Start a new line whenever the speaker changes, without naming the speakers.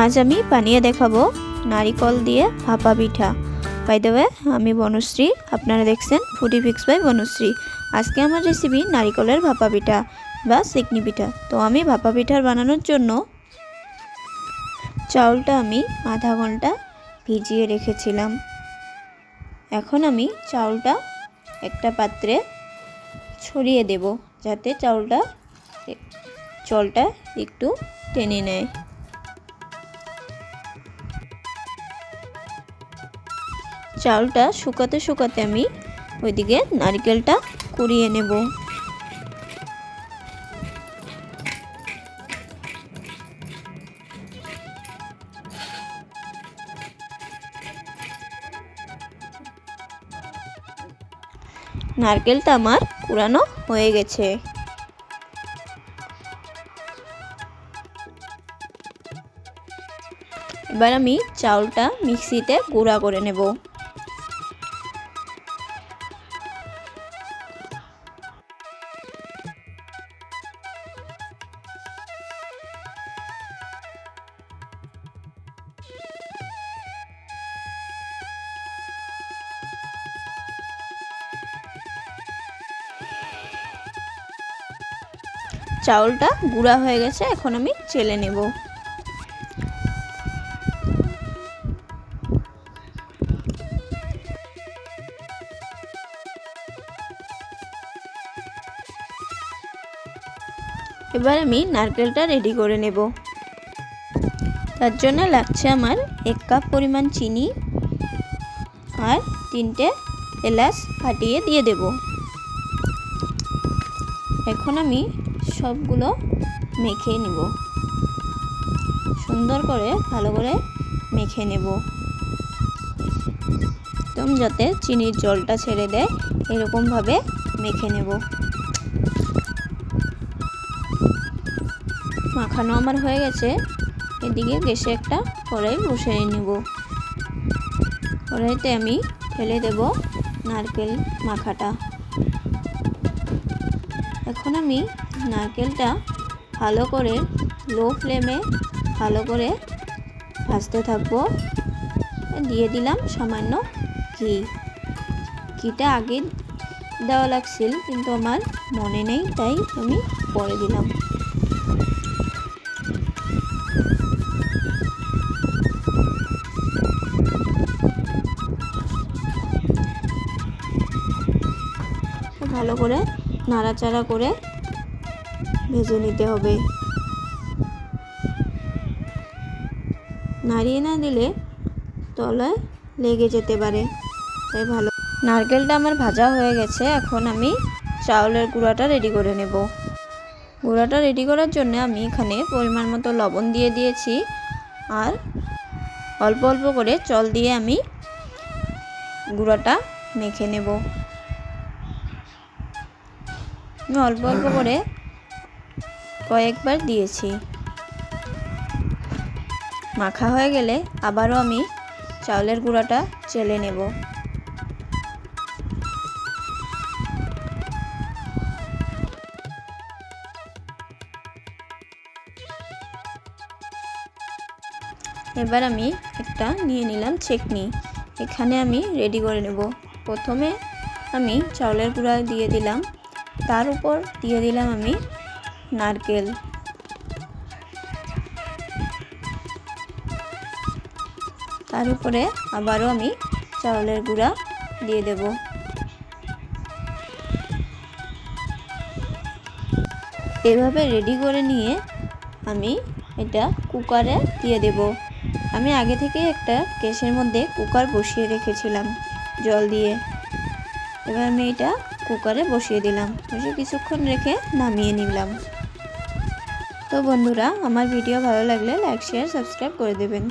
আজ আমি বানিয়ে দেখাবো নারিকল দিয়ে ভাপা পিঠা। বাই দ্য ওয়ে আমি বনশ্রী, আপনারা দেখছেন ফুডি ফিক্স বাই বনশ্রী। আজকে আমার রেসিপি নারিকলের ভাপা পিঠা বা সিকনি পিঠা। তো আমি ভাপা পিঠার বানানোর জন্য চাউলটা আমি আধা ঘণ্টা ভিজিয়ে রেখেছিলাম। এখন আমি চাউলটা একটা পাত্রে ছড়িয়ে দেব যাতে চাউলটা জলটা একটু টেনে নেয়। চাউলটা শুকাতে শুকাতে আমি ওইদিকে নারকেলটা কুড়িয়ে নেব। নারকেলটা আমার কুড়ানো হয়ে গেছে। এবার আমি চাউলটা মিক্সিতে গুঁড়া করে নেব। চাউলটা গুঁড়া হয়ে গেছে, এখন আমি চেলে নেব। এবার আমি নারকেলটা রেডি করে নেব। তার জন্য লাগছে আমার এক কাপ পরিমাণ চিনি আর তিনটে এলাচ ফাটিয়ে দিয়ে দেব। এখন আমি সবগুলো মেখে নেব। সুন্দর করে, ভালো করে মেখে নেব। একদম যাতে চিনির জলটা ছেড়ে দেয় এরকমভাবে মেখে নেব। মাখানো আমার হয়ে গেছে। এদিকে গ্যাসে একটা কড়াই বসিয়ে নেব। কড়াইতে আমি ফেলে দেব নারকেল মাখাটা। এখন আমি নারকেলটা ভালো করে লো ফ্লেমে ভালো করে ভাজতে থাকব। দিয়ে দিলাম সামান্য ঘি। ঘিটা আগে দেওয়া লাগছিল, কিন্তু আমার মনে নেই, তাই আমি পরে দিলাম। ভালো করে নাড়াচাড়া করে ভেজে নিতে হবে। নাড়িয়ে না দিলে তলায় লেগে যেতে পারে। তাই ভালো। নারকেলটা আমার ভাজা হয়ে গেছে, এখন আমি চাউলের গুঁড়াটা রেডি করে নেব। গুঁড়াটা রেডি করার জন্য আমি এখানে পরিমাণ মতো লবণ দিয়ে দিয়েছি আর অল্প অল্প করে জল দিয়ে আমি গুঁড়াটা মেখে নেব। আমি অল্প অল্প করে কয়েকবার দিয়েছি। মাখা হয়ে গেলে আবারও আমি চাউলের গুঁড়াটা চেলে নেব। এবার আমি একটা নিয়ে নিলাম চেকনি এখানে আমি রেডি করে নেব। প্রথমে আমি চাউলের গুঁড়া দিয়ে দিলাম। তার উপর দিয়ে দিলাম আমি নারকেল। তার উপরে আবারও আমি চাউলের গুঁড়া দিয়ে দেব। এভাবে রেডি করে নিয়ে আমি এটা কুকারে দিয়ে দেব। আমি আগে থেকে একটা গ্যাসের মধ্যে কুকার বসিয়ে রেখেছিলাম জল দিয়ে। এবার আমি এটা কুকারে বসিয়ে দিলাম। বসে কিছুক্ষণ রেখে নামিয়ে নিলাম। তো বন্ধুরা, আমার ভিডিও ভালো লাগলে লাইক শেয়ার সাবস্ক্রাইব করে দেবেন।